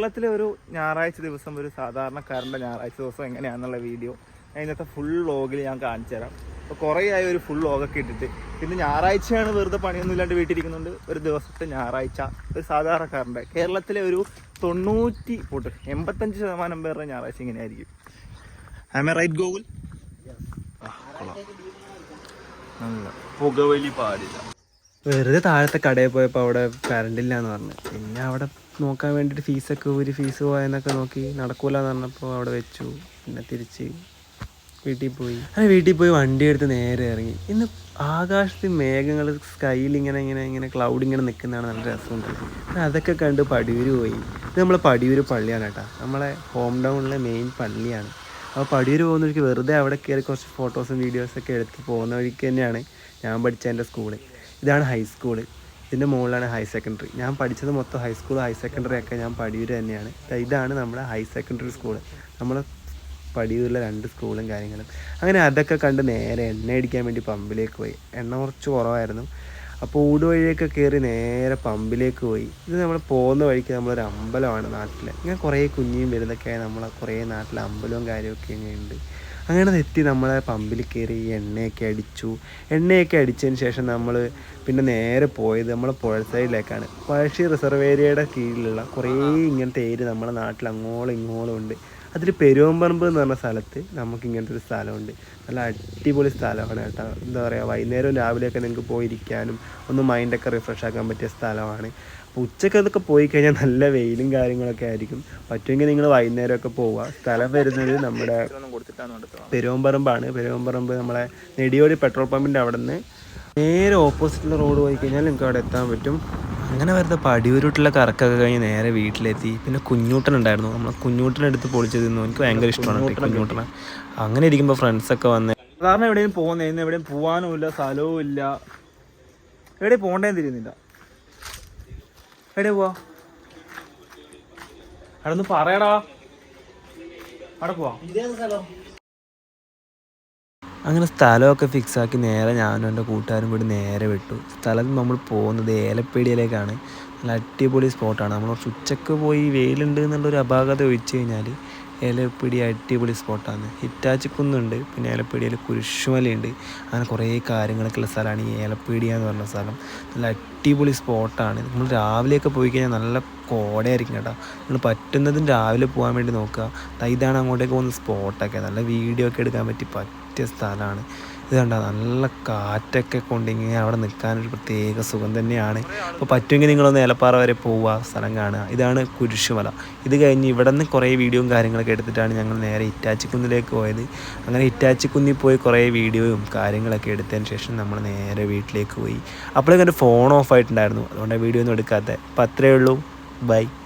കേരളത്തിലെ ഒരു ഞായറാഴ്ച ദിവസം ഒരു സാധാരണക്കാരന്റെ ഞായറാഴ്ച ദിവസം എങ്ങനെയാണെന്നുള്ള വീഡിയോ ഞാൻ ഇന്നത്തെ ഫുൾ വ്ളോഗിൽ ഞാൻ കാണിച്ചു തരാം. അപ്പോൾ കുറേ ആയി ഒരു ഫുൾ വ്ളോഗൊക്കെ ഇട്ടിട്ട്. പിന്നെ ഞായറാഴ്ചയാണ് വെറുതെ പണിയൊന്നും ഇല്ലാണ്ട് വീട്ടിരിക്കുന്നുണ്ട് ഒരു ദിവസത്തെ ഞായറാഴ്ച ഒരു സാധാരണക്കാരന്റെ. കേരളത്തിലെ ഒരു തൊണ്ണൂറ്റി പോട്ട് എൺപത്തഞ്ച് ശതമാനം പേരുടെ ഞായറാഴ്ച ഇങ്ങനെയായിരിക്കും. ഐ എ റൈറ്റ് ഗോകുൽ നല്ല പുകവലി പാടില്ല. വെറുതെ താഴത്തെ കടയിൽ പോയപ്പോൾ അവിടെ കറണ്ട് ഇല്ല എന്ന് പറഞ്ഞു. പിന്നെ അവിടെ നോക്കാൻ വേണ്ടിയിട്ട് ഫീസൊക്കെ ഒരു ഫീസ് പോയെന്നൊക്കെ നോക്കി നടക്കൂല എന്ന് പറഞ്ഞപ്പോൾ അവിടെ വെച്ചു. പിന്നെ തിരിച്ച് വീട്ടിൽ പോയി. അങ്ങനെ വീട്ടിൽ പോയി വണ്ടി എടുത്ത് നേരെ ഇറങ്ങി. ഇന്ന് ആകാശത്ത് മേഘങ്ങൾ സ്കൈയിൽ ഇങ്ങനെ ഇങ്ങനെ ഇങ്ങനെ ക്ലൗഡ് ഇങ്ങനെ നിൽക്കുന്നതാണ് നല്ല രസമുണ്ട്. അതൊക്കെ കണ്ട് പടിയൂര് പോയി. ഇത് നമ്മളെ പടിയൂര് പള്ളിയാണ് കേട്ടോ. നമ്മളെ ഹോം ടൗണിലെ മെയിൻ പള്ളിയാണ്. അപ്പോൾ പടിയൂര് പോകുന്ന വഴിക്ക് വെറുതെ അവിടെ കയറി കുറച്ച് ഫോട്ടോസും വീഡിയോസൊക്കെ എടുത്ത് പോകുന്ന വഴിക്ക് തന്നെയാണ് ഞാൻ പഠിച്ച എന്റെ സ്കൂൾ ഇതാണ് ഹൈസ്കൂൾ ഇതിന്റെ മുകളിലാണ് ഹയർ സെക്കൻഡറി ഞാൻ പഠിച്ചത് മൊത്തം ഹൈസ്കൂൾ ഹയർ സെക്കൻഡറി ഒക്കെ ഞാൻ പടിയൂർ തന്നെയാണ്. ഇതാണ് നമ്മുടെ ഹയർ സെക്കൻഡറി സ്കൂൾ നമ്മൾ പടിയൂരിലെ രണ്ട് സ്കൂളും കാര്യങ്ങളും. അങ്ങനെ അതൊക്കെ കണ്ട് നേരെ എണ്ണ അടിക്കാൻ വേണ്ടി പമ്പിലേക്ക് പോയി. എണ്ണ കുറച്ച് കുറവായിരുന്നു. അപ്പോൾ ഊട് വഴിയൊക്കെ കയറി നേരെ പമ്പിലേക്ക് പോയി. ഇത് നമ്മൾ പോകുന്ന വഴിക്ക് നമ്മളൊരു അമ്പലമാണ് നാട്ടിൽ ഇങ്ങനെ കുറേ കുഞ്ഞിയും വരുന്നൊക്കെ നമ്മളെ കുറേ നാട്ടിൽ അമ്പലവും കാര്യമൊക്കെ ഇങ്ങനെ ഉണ്ട്. അങ്ങനെ എത്തി നമ്മളെ പമ്പിൽ കയറി എണ്ണയൊക്കെ അടിച്ചു. എണ്ണയൊക്കെ അടിച്ചതിന് ശേഷം നമ്മൾ പിന്നെ നേരെ പോയത് നമ്മളെ പുഴ സൈഡിലേക്കാണ്. പഴശ്ശി റിസർവ് ഏരിയയുടെ കീഴിലുള്ള കുറേ ഇങ്ങനത്തെ ഏരിയ നമ്മുടെ നാട്ടിൽ അങ്ങോളം ഇങ്ങോളം ഉണ്ട്. അതിൽ പെരുവമ്പറമ്പ് എന്ന് പറഞ്ഞ സ്ഥലത്ത് നമുക്ക് ഇങ്ങനത്തെ ഒരു സ്ഥലമുണ്ട്. നല്ല അടിപൊളി സ്ഥലമാണ് കേട്ടോ. എന്താ പറയുക വൈകുന്നേരവും രാവിലെയൊക്കെ നിങ്ങൾക്ക് പോയിരിക്കാനും ഒന്ന് മൈൻഡൊക്കെ റിഫ്രഷ് ആക്കാൻ പറ്റിയ സ്ഥലമാണ്. അപ്പോൾ ഉച്ചക്കൊക്കെ പോയി കഴിഞ്ഞാൽ നല്ല വെയിലും കാര്യങ്ങളൊക്കെ ആയിരിക്കും. പറ്റുമെങ്കിൽ നിങ്ങൾ വൈകുന്നേരമൊക്കെ പോവുക. സ്ഥലം വരുന്നത് നമ്മുടെ പെരുവമ്പറമ്പാണ്. പെരുവമ്പറമ്പ് നമ്മളെ നെടിയോടി പെട്രോൾ പമ്പിന്റെ അവിടെ നിന്ന് നേരെ ഓപ്പോസിറ്റുള്ള റോഡ് പോയി കഴിഞ്ഞാൽ നിങ്ങൾക്ക് അവിടെ എത്താൻ പറ്റും. അങ്ങനെ വെറുതെ പടിയൂരുട്ടുള്ള കറക്കൊക്കെ കഴിഞ്ഞ് നേരെ വീട്ടിലെത്തി. പിന്നെ കുഞ്ഞൂട്ടൻ ഉണ്ടായിരുന്നു. നമ്മൾ കുഞ്ഞൂട്ടനെടുത്ത് പൊളിച്ചത് തിന്നു എനിക്ക് ഭയങ്കര ഇഷ്ടമാണ് കുഞ്ഞൂട്ടനെ. അങ്ങനെ ഇരിക്കുമ്പോൾ ഫ്രണ്ട്സൊക്കെ വന്ന് സാധാരണ എവിടെയും പോകുന്നേ ഇന്ന് എവിടെയും പോകാനും ഇല്ല സ്ഥലവും ഇല്ല. എവിടെ പോകണ്ടേന്ന് തിരിയുന്നില്ല. എവിടെ പോവാ? അവിടെ ഒന്ന് പറയടാ. അവിടെ പോവാ. അങ്ങനെ സ്ഥലമൊക്കെ ഫിക്സാക്കി നേരെ ഞാനും എന്റെ കൂട്ടുകാരും കൂടി നേരെ വിട്ടു. സ്ഥലം നമ്മൾ പോകുന്നത് ഏലപ്പേടിയിലേക്കാണ്. നല്ല അടിപൊളി സ്പോട്ടാണ് നമ്മൾ ഉച്ചയ്ക്ക് പോയി വെയിലുണ്ട് എന്നുള്ളൊരു അപാകത ഒഴിച്ചു കഴിഞ്ഞാൽ ഏലപ്പിടി അടിപൊളി സ്പോട്ടാണ് ഹിറ്റാച്ചി കുന്നുണ്ട് പിന്നെ ഏലപ്പിടിയിൽ കുരിശുമലയുണ്ട്. അങ്ങനെ കുറേ കാര്യങ്ങളൊക്കെ ഉള്ള സ്ഥലമാണ് ഈ ഏലപ്പീടിയ എന്ന് പറഞ്ഞ സ്ഥലം. നല്ല അടിപൊളി സ്പോട്ടാണ് നമ്മൾ രാവിലെയൊക്കെ പോയി കഴിഞ്ഞാൽ നല്ല കോടയായിരിക്കും കേട്ടോ. നിങ്ങൾ പറ്റുന്നതും രാവിലെ പോകാൻ വേണ്ടി നോക്കുക. ഇതാണ് അങ്ങോട്ടേക്ക് പോകുന്ന സ്പോട്ടൊക്കെ. നല്ല വീഡിയോ ഒക്കെ എടുക്കാൻ പറ്റി പറ്റിയ സ്ഥലമാണ്. ഇത് കണ്ട? നല്ല കാറ്റൊക്കെ കൊണ്ട് ഇങ്ങനെ അവിടെ നിൽക്കാനൊരു പ്രത്യേക സുഖം തന്നെയാണ്. അപ്പോൾ പറ്റുമെങ്കിൽ നിങ്ങളൊന്ന് ഏലപ്പാറ വരെ പോവുക സ്ഥലം കാണുക. ഇതാണ് കുരിശുമല. ഇത് കഴിഞ്ഞ് ഇവിടെ നിന്ന് കുറേ വീഡിയോയും കാര്യങ്ങളൊക്കെ എടുത്തിട്ടാണ് ഞങ്ങൾ നേരെ ഇറ്റാച്ചിക്കുന്നിലേക്ക് പോയത്. അങ്ങനെ ഇറ്റാച്ചിക്കുന്നിൽ പോയി കുറേ വീഡിയോയും കാര്യങ്ങളൊക്കെ എടുത്തതിന് ശേഷം നമ്മൾ നേരെ വീട്ടിലേക്ക് പോയി. അപ്പോഴേക്കും എന്റെ ഫോൺ ഓഫ് ആയിട്ടുണ്ടായിരുന്നു. അതുകൊണ്ട് വീഡിയോ ഒന്നും എടുക്കാത്തത് അപ്പോൾ അത്രയേ ഉള്ളൂ. Bye.